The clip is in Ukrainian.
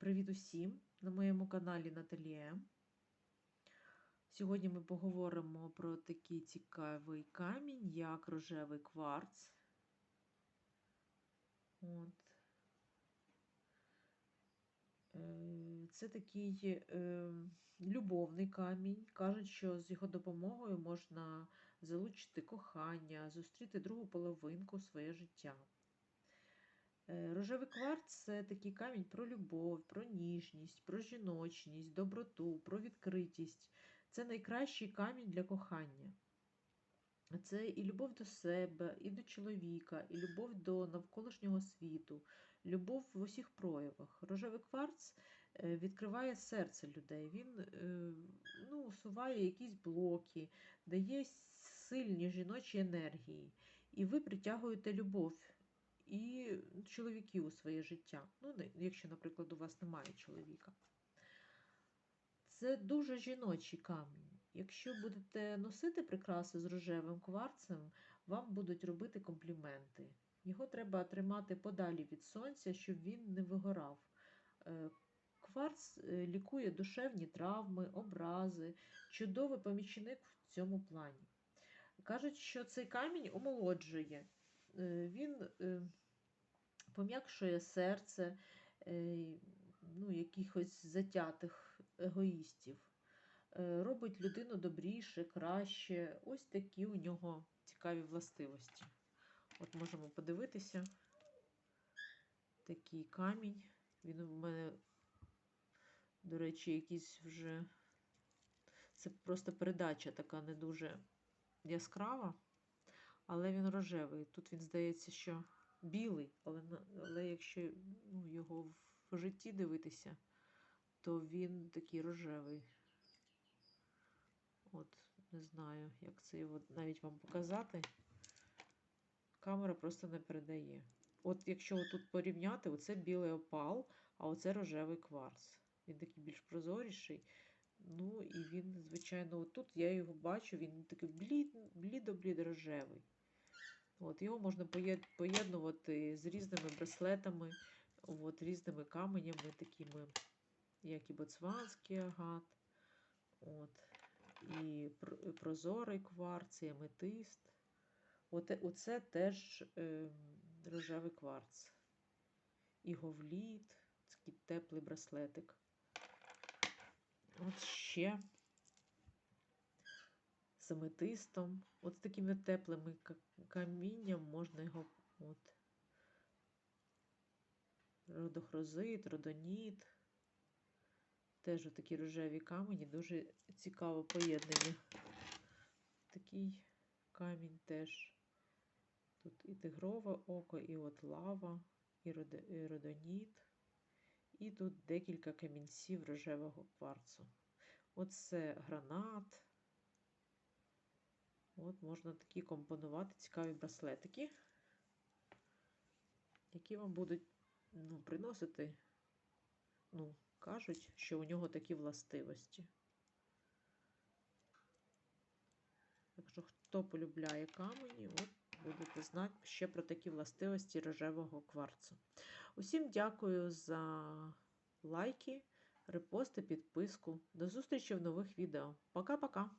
Привіт усім на моєму каналі Наталія. Сьогодні ми поговоримо про такий цікавий камінь, як рожевий кварц. От. Е, Це такий е, любовний камінь. Кажуть, що з його допомогою можна залучити кохання, зустріти другу половинку своє життя. Е, Рожевий кварц це такий камінь про любов, про ніжність, про жіночність, доброту, про відкритість. Це найкращий камінь для кохання. Це і любов до себе, і до чоловіка, і любов до навколишнього світу, любов в усіх проявах. Рожевий кварц е, відкриває серце людей. Він е, ну, усуває якісь блоки, дає сильні жіночі енергії. І ви притягуєте любов і чоловіків у своє життя. Ну, якщо, наприклад, у вас немає чоловіка. Це дуже жіночий камінь. Якщо будете носити прикраси з рожевим кварцем, вам будуть робити компліменти. Його треба тримати подалі від сонця, щоб він не вигорав. Е, Кварц е, лікує душевні травми, образи, чудовий помічник в цьому плані. Кажуть, що цей камінь омолоджує. Е, Він пом'якшує серце е, ну, якихось затятих егоїстів, Е, робить людину добріше, краще. Ось такі у нього цікаві властивості. От можемо подивитися. Такий камінь. Він у мене, до речі, якийсь вже. Це просто передача така не дуже яскрава, але він рожевий. Тут він здається, що білий, але, але якщо ну, його в житті дивитися, то він такий рожевий. От, не знаю, як це його навіть вам показати. Камера просто не передає. От якщо тут порівняти, оце білий опал, а оце рожевий кварц. Він такий більш прозоріший. Ну і він, звичайно, отут я його бачу, він такий блід, блідо-блідо-рожевий. От, його можна поєднувати з різними браслетами, от, різними каменями, такими, як і боцванський агат. От, і прозорий кварц, і аметист. От, оце теж е, рожевий кварц. І говліт, такий теплий браслетик. От ще аметистом. От з такими теплими камінням можна його от. Родохрозит, родоніт. Теж такі рожеві камені, дуже цікаво поєднані. Такий камінь теж. Тут і тигрове око, і от лава, і родоніт. І тут декілька камінців рожевого кварцу. Оце гранат. От можна такі компонувати цікаві браслетики, які вам будуть ну, приносити, ну, кажуть, що у нього такі властивості. Якщо хто полюбляє камені, от будете знати ще про такі властивості рожевого кварцу. Усім дякую за лайки, репости, підписку. До зустрічі в нових відео. Пока-пока!